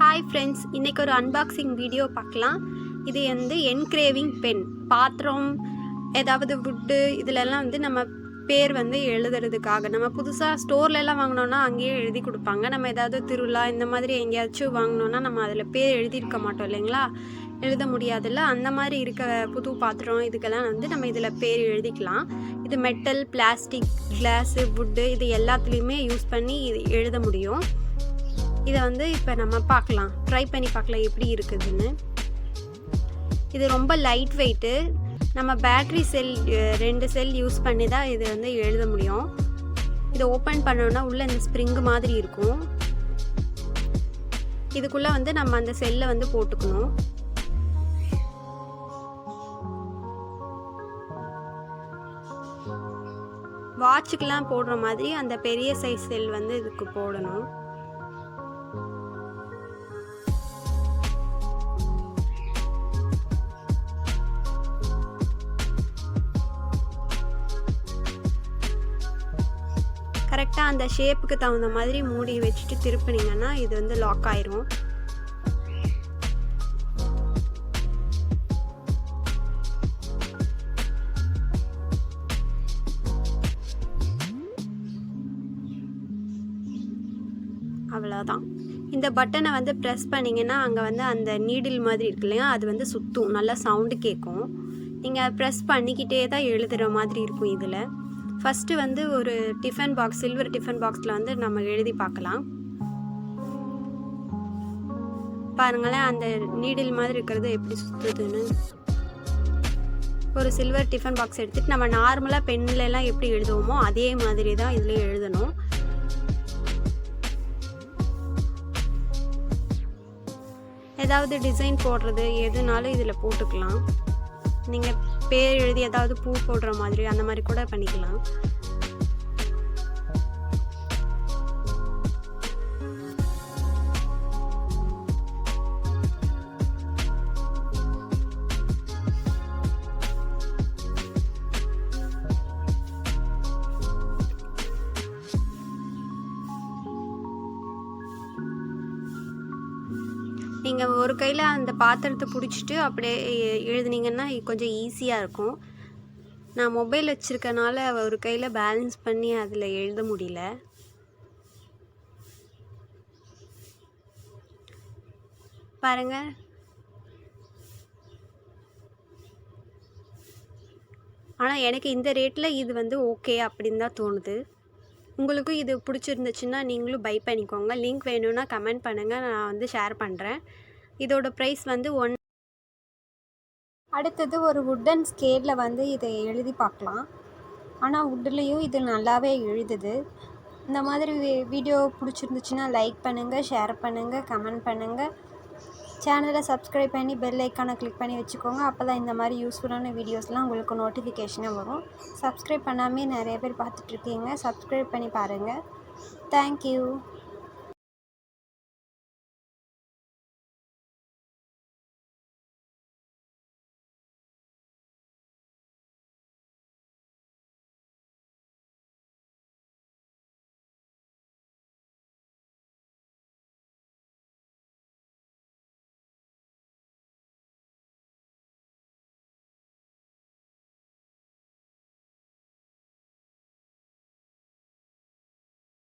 Hi friends இன்றைக்கி ஒரு unboxing video பார்க்கலாம். இது வந்து என்கிரேவிங் பென் பாத்திரம் ஏதாவது வுட்டு இதிலெல்லாம் வந்து நம்ம பேர் வந்து எழுதுறதுக்காக. நம்ம புதுசாக ஸ்டோர்லலாம் வாங்கினோன்னா அங்கேயே எழுதி கொடுப்பாங்க. நம்ம ஏதாவது திருவிழா இந்த மாதிரி எங்கேயாச்சும் வாங்கினோன்னா நம்ம அதில் பேர் எழுதியிருக்க மாட்டோம் இல்லைங்களா? எழுத முடியாதுல்ல. அந்த மாதிரி இருக்க புது பாத்திரம் இதுக்கெல்லாம் வந்து நம்ம இதில் பேர் எழுதிக்கலாம். இது மெட்டல் பிளாஸ்டிக் கிளாஸு வுட்டு இது எல்லாத்துலேயுமே யூஸ் பண்ணி இது எழுத முடியும். இதை வந்து இப்போ நம்ம பார்க்கலாம். ட்ரை பண்ணி பார்க்கலாம் எப்படி இருக்குதுன்னு. இது ரொம்ப லைட் வெயிட்டு நம்ம பேட்ரி செல் ரெண்டு செல் யூஸ் பண்ணி தான் இது வந்து எழுத முடியும். இதை ஓப்பன் பண்ணோன்னா உள்ளே இந்த ஸ்ப்ரிங்கு மாதிரி இருக்கும். இதுக்குள்ளே வந்து நம்ம அந்த செல்லை வந்து போட்டுக்கணும். வாட்சுக்கெலாம் போடுற மாதிரி அந்த பெரிய சைஸ் செல் வந்து இதுக்கு போடணும். கரெக்டாக அந்த ஷேப்புக்கு தகுந்த மாதிரி மூடி வச்சுட்டு திருப்பினீங்கன்னா இது வந்து லாக் ஆயிரும் அவ்வளோதான் இந்த பட்டனை வந்து ப்ரெஸ் பண்ணிங்கன்னா அங்கே வந்து அந்த நீடில் மாதிரி இருக்கு இல்லையா அது வந்து சுற்றும் நல்லா சவுண்டு கேட்கும் நீங்கள் ப்ரெஸ் பண்ணிக்கிட்டே தான் எழுதுகிற மாதிரி இருக்கும் இதில். ஃபஸ்ட்டு வந்து ஒரு டிஃபன் பாக்ஸ் சில்வர் டிஃபன் பாக்ஸில் வந்து நம்ம எழுதி பார்க்கலாம். பாருங்களேன் அந்த நீடில் மாதிரி இருக்கிறது எப்படி சுற்றுதுன்னு ஒரு சில்வர் டிஃபன் பாக்ஸ் எடுத்துகிட்டு நம்ம நார்மலாக பென்லலாம் எப்படி எழுதுவோமோ அதே மாதிரி தான் இதில் எழுதணும். ஏதாவது டிசைன் போடுறது எதுனாலும் இதில் போட்டுக்கலாம். நீங்கள் பேர் எழுதி ஏதாவது பூ போடுற மாதிரி அந்த மாதிரி கூட பண்ணிக்கலாம். நீங்கள் ஒரு கையில் அந்த பாத்திரத்தை பிடிச்சிட்டு அப்படியே எ- எழுதுனீங்கன்னா கொஞ்சம் ஈஸியாக இருக்கும். நான் மொபைல் வச்சுருக்கனால ஒரு கையில் பேலன்ஸ் பண்ணி அதில் எழுத முடியல. பாருங்கள் ஆனால் எனக்கு இந்த ரேட்டில் இது வந்து ஓகே அப்படின்னு தான் தோணுது. உங்களுக்கும் இது பிடிச்சிருந்துச்சுன்னா நீங்களும் பை பண்ணிக்கோங்க. லிங்க் வேணும்னா கமெண்ட் பண்ணுங்கள் நான் வந்து ஷேர் பண்ணுறேன் இதோட ப்ரைஸ் வந்து ஒன் அடுத்தது ஒரு வுட்டன் ஸ்கேலில் வந்து இதை எழுதி பார்க்கலாம். ஆனால் வுட்லேயும் இது நல்லாவே எழுதுது. இந்த மாதிரி வீடியோ பிடிச்சிருந்துச்சுன்னா லைக் பண்ணுங்கள் ஷேர் பண்ணுங்கள் கமெண்ட் பண்ணுங்கள் சேனலை சப்ஸ்கிரைப் பண்ணி பெல் ஐக்கானை கிளிக் பண்ணி வச்சுக்கோங்க. அப்போ தான் இந்த மாதிரி யூஸ்ஃபுல்லான வீடியோஸ்லாம் உங்களுக்கு நோட்டிஃபிகேஷனாக வரும். சப்ஸ்கிரைப் பண்ணாமே நிறைய பேர் பார்த்துட்ருக்கீங்க சப்ஸ்கிரைப் பண்ணி பாருங்கள் தேங்க்யூ